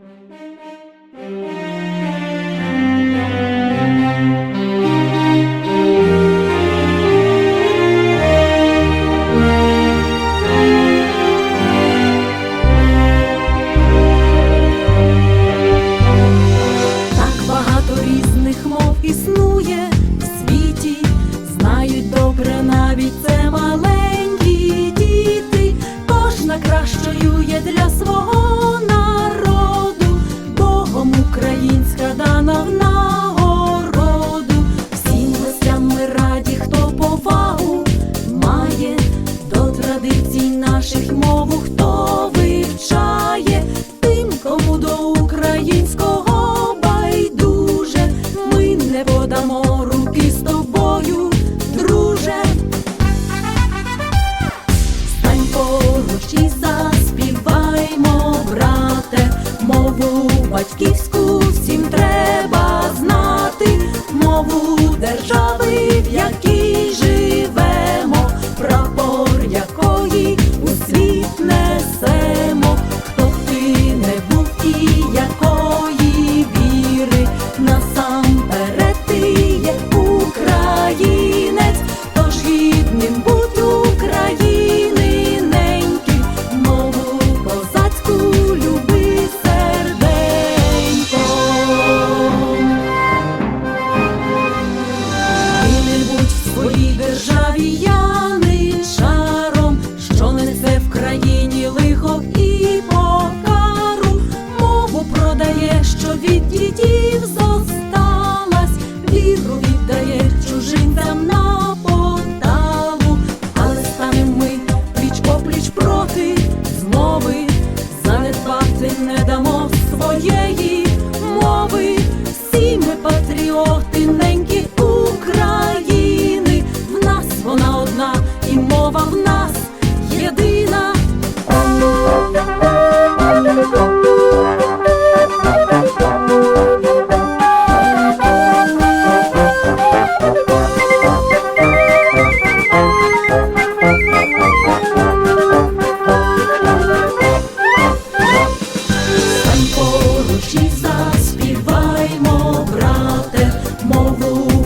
Mm-hmm. наших мову хто вивчає, тим, кому до українського байдуже, ми не подамо руки з тобою, друже. Стань поруч і заспіваймо, брате, мову батьківську всім треба знати, мову держави. будь України ненький, козацьку люби серденько. Не будь в своїй державі. я не дамо своєї мови.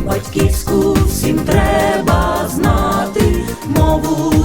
батьківську всім треба знати мову.